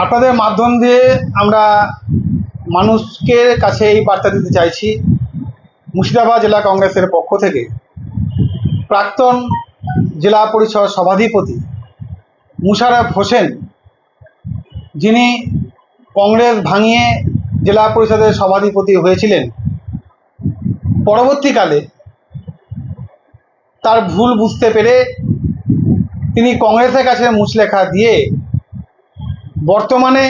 আপনাদের মাধ্যম দিয়ে আমরা মানুষকে কাছে এই বার্তা দিতে চাইছি, মুর্শিদাবাদ জেলা কংগ্রেসের পক্ষ থেকে। প্রাক্তন জেলা পরিষদ সভাধিপতি মুশারফ হোসেন, যিনি কংগ্রেস ভাঙিয়ে জেলা পরিষদের সভাধিপতি হয়েছিলেন, পরবর্তীকালে তার ভুল বুঝতে পেরে তিনি কংগ্রেসের কাছে মুচলেখা দিয়ে বর্তমানে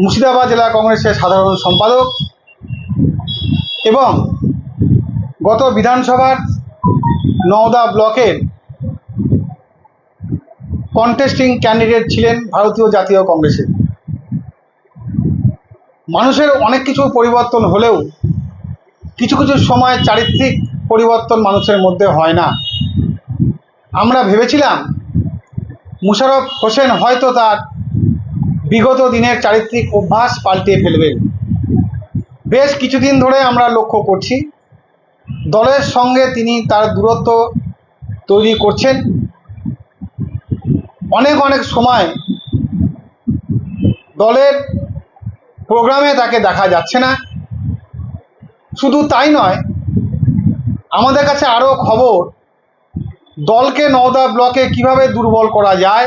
মুর্শিদাবাদ জেলা কংগ্রেসের সাধারণ সম্পাদক এবং গত বিধানসভার নওদা ব্লকের কন্টেস্টিং ক্যান্ডিডেট ছিলেন ভারতীয় জাতীয় কংগ্রেসের। মানুষের অনেক কিছু পরিবর্তন হলেও কিছু কিছু সময় চারিত্রিক পরিবর্তন মানুষের মধ্যে হয় না। আমরা ভেবেছিলাম মুশারফ হোসেন হয়তো তার বিগত দিনের চারিত্রিক অভ্যাস পাল্টে ফেলবেন। বেশ কিছুদিন ধরে আমরা লক্ষ্য করছি, দলের সঙ্গে তিনি তার দূরত্ব তৈরি করছেন। অনেক অনেক সময় দলের প্রোগ্রামে তাকে দেখা যাচ্ছে না। শুধু তাই নয়, আমাদের কাছে আরও খবর দলকে নওদা ব্লকে কীভাবে দুর্বল করা যায়,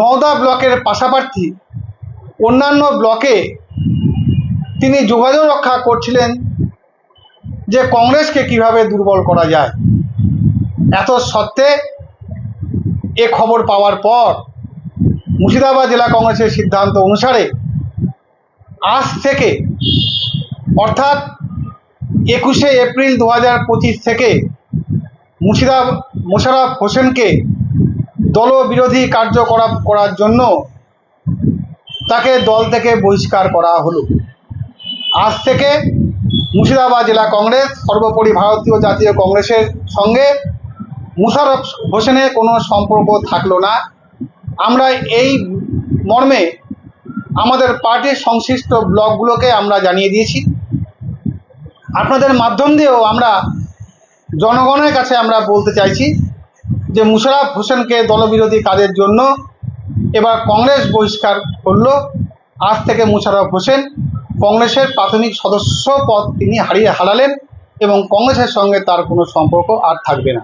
নওদা ব্লকের পাশাপাশি অন্যান্য ব্লকে তিনি যোগাযোগ রক্ষা করছিলেন যে কংগ্রেসকে কীভাবে দুর্বল করা যায়। এত সত্ত্বে এ খবর পাওয়ার পর মুর্শিদাবাদ জেলা কংগ্রেসের সিদ্ধান্ত অনুসারে আজ থেকে, অর্থাৎ একুশে এপ্রিল দু হাজার পঁচিশ থেকে মুর্শিদা মোশারফ হোসেনকে দলবিরোধী কার্যকলাপ করার জন্য তাকে দল থেকে বহিষ্কার করা হলো। আজ থেকে মুর্শিদাবাদ জেলা কংগ্রেস, সর্বোপরি ভারতীয় জাতীয় কংগ্রেসের সঙ্গে মুশারফ হোসেনের কোনো সম্পর্ক থাকল না। আমরা এই মর্মে আমাদের পার্টির সংশ্লিষ্ট ব্লকগুলোকে আমরা জানিয়ে দিয়েছি। আপনাদের মাধ্যম দিয়েও আমরা জনগণের কাছে আমরা বলতে চাইছি যে মুশারফ হোসেনকে দলবিরোধী কাজের জন্য এবার কংগ্রেস বহিষ্কার করল। আজ থেকে মুশারফ হোসেন কংগ্রেসের প্রাথমিক সদস্য পদ তিনি হারিয়ে হারালেন এবং কংগ্রেসের সঙ্গে তার কোনো সম্পর্ক আর থাকবে না।